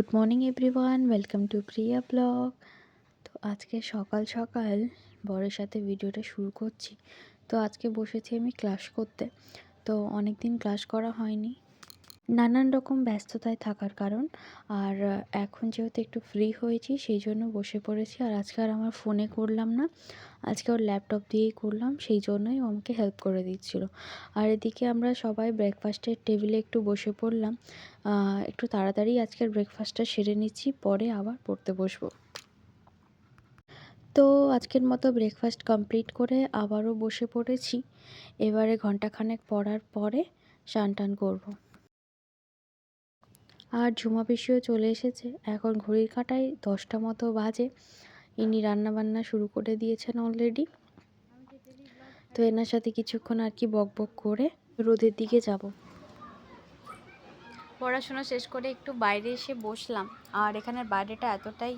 Good morning everyone welcome to Priya blog তো আজকে সকাল সকাল বরের সাথে ভিডিওটা শুরু করছি। তো আজকে বসেছি আমি ক্লাস করতে। তো অনেক দিন ক্লাস করা হয়নি। নানান রকম ব্যস্ততায় থাকার কারণ। আর এখন যেহেতু একটু ফ্রি হয়েছি, সেই জন্য বসে পড়েছি। আর আজকে আর আমার ফোনে করলাম না। আজকে ওর ল্যাপটপ দিয়েই করলাম। সেই জন্যই ও আমাকে হেল্প করে দিচ্ছিল। আর এদিকে আমরা সবাই ব্রেকফাস্টের টেবিলে একটু বসে পড়লাম। একটু তাড়াতাড়ি আজকের ব্রেকফাস্টটা সেরে নিচ্ছি। পরে আবার পড়তে বসবো। তো আজকের মতো ব্রেকফাস্ট কমপ্লিট করে আবারও বসে পড়েছি। এবারে ঘন্টাখানেক পড়ার পরে স্নান টান করব। আর ঝুমা পিসিও চলে এসেছে। এখন ঘড়ির কাঁটায় দশটা মতো বাজে। ইনি রান্না বান্না শুরু করে দিয়েছেন অলরেডি তো এনার সাথে কিছুক্ষণ আর কি বক বক করে রোদের দিকে যাব। পড়াশোনা শেষ করে একটু বাইরে এসে বসলাম। আর এখানের বাইরেটা এতটাই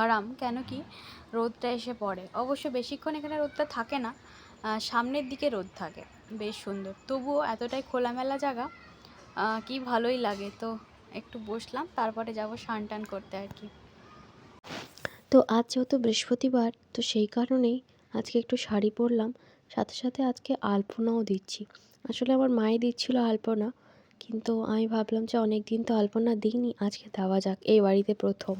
আরাম, কেন কি রোদটা এসে পড়ে। অবশ্য বেশিক্ষণ এখানে রোদটা থাকে না সামনের দিকে রোদ থাকে। বেশ সুন্দর। তবুও এতটাই খোলামেলা জায়গা কি ভালোই লাগে। তো একটু বসলাম, তারপরে যাব স্নান টান করতে আর কি। তো আজ যেহেতু বৃহস্পতিবার, তো সেই কারণেই আজকে একটু শাড়ি পরলাম। সাথে সাথে আজকে আলপনাও দিচ্ছি। আসলে আমার মায়ে দিচ্ছিল আলপনা, কিন্তু আমি ভাবলাম যে অনেক দিন তো আলপনা দিইনি, আজকে দেওয়া যাক, এই বাড়িতে প্রথম।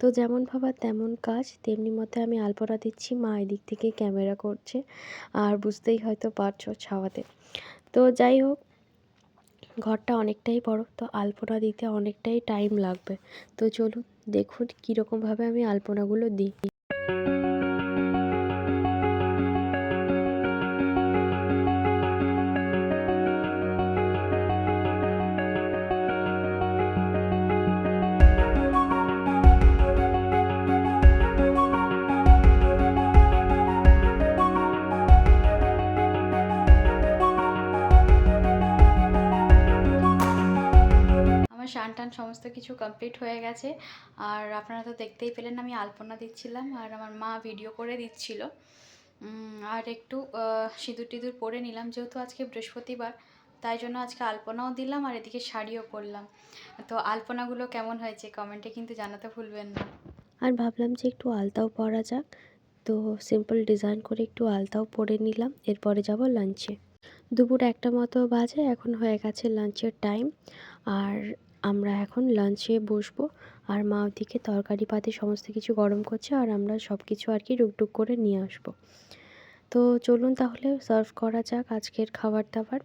তো যেমন ভাবার তেমন কাজ, তেমনি মতে আমি আলপনা দিচ্ছি, মা এদিক থেকে ক্যামেরা করছে, আর বুঝতেই হয়তো পারছ ছাওয়াতে। তো যাই হোক ঘরটা অনেকটাই বড়, তো আলপনা দিতে অনেকটাই টাইম লাগবে। তো চলুন, দেখুন কীরকমভাবে আমি আলপনাগুলো দিই। টান সমস্ত কিছু কমপ্লিট হয়ে গেছে। আর আপনারা তো দেখতেই পেলেন আমি আলপনা দিচ্ছিলাম আর আমার মা ভিডিও করে দিচ্ছিল। আর একটু সিঁদুর টিঁদুর পরে নিলাম যেহেতু আজকে বৃহস্পতিবার, তাই জন্য আজকে আলপনাও দিলাম আর এদিকে শাড়িও পরলাম। তো আলপনাগুলো কেমন হয়েছে কমেন্টে কিন্তু জানাতে ভুলবেন না। আর ভাবলাম যে একটু আলতাও পরা যাক। তো সিম্পল ডিজাইন করে একটু আলতাও পরে নিলাম, এরপরে যাব লাঞ্চে দুপুর একটা মতো বাজে, এখন হয়ে গেছে লাঞ্চের টাইম আর আমরা এখন লাঞ্চে বসবো। আর মা ওদিকে তরকারি পাতে সমস্ত কিছু গরম করছে আর আমরা সব কিছু আর কি টুকটুক করে নিয়ে আসব। তো চলুন তাহলে সার্ভ করা যাক আজকের খাবার দাবার।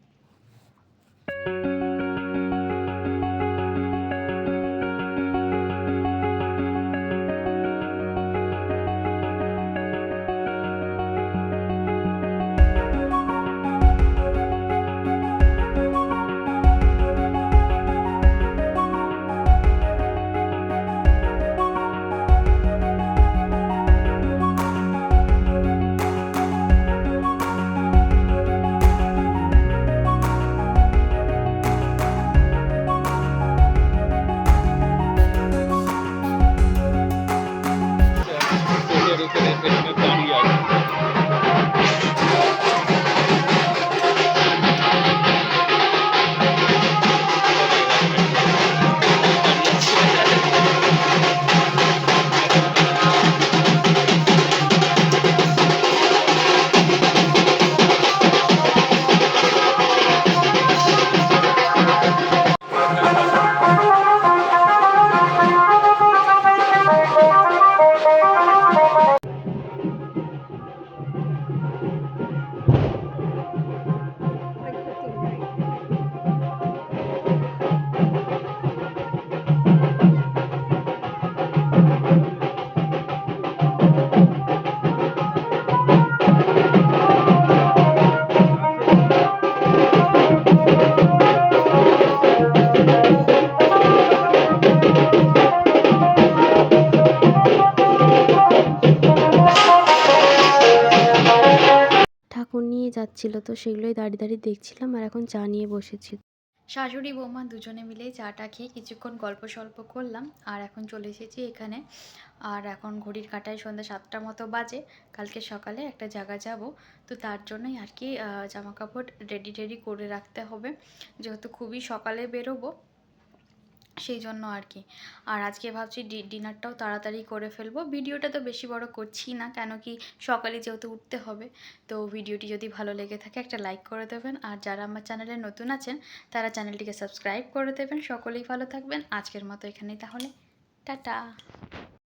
ঠাকুর নিয়ে যাচ্ছিল, তো সেগুলোই দাঁড়িয়ে দাঁড়িয়ে দেখছিলাম আর এখন চা নিয়ে বসেছি। শাশুড়ি, বৌমা দুজনে মিলে চাটা খেয়ে কিছুক্ষণ গল্প সল্প করলাম আর এখন চলে এসেছি এখানে। আর এখন ঘড়ির কাঁটায় সন্ধ্যা সাতটা মতো বাজে, কালকে সকালে একটা জায়গা যাব, তো তার জন্যই আর কি জামা কাপড় রেডি টেডি করে রাখতে হবে। যেহেতু খুবই সকালে বেরোবো সেই জন্য আর কি। আর আজকে ভাবছি ডিনারটাও তাড়াতাড়ি করে ফেলব। ভিডিওটা তো বেশি বড় করছি না, কেন কি সকালে যেহেতু উঠতে হবে, তো ভিডিওটি যদি ভালো লেগে থাকে একটা লাইক করে দেবেন। আর যারা আমার চ্যানেলে নতুন আছেন, তারা চ্যানেলটিকে সাবস্ক্রাইব করে দেবেন। সকলেই ভালো থাকবেন। আজকের মতো এখানেই তাহলে। টাটা।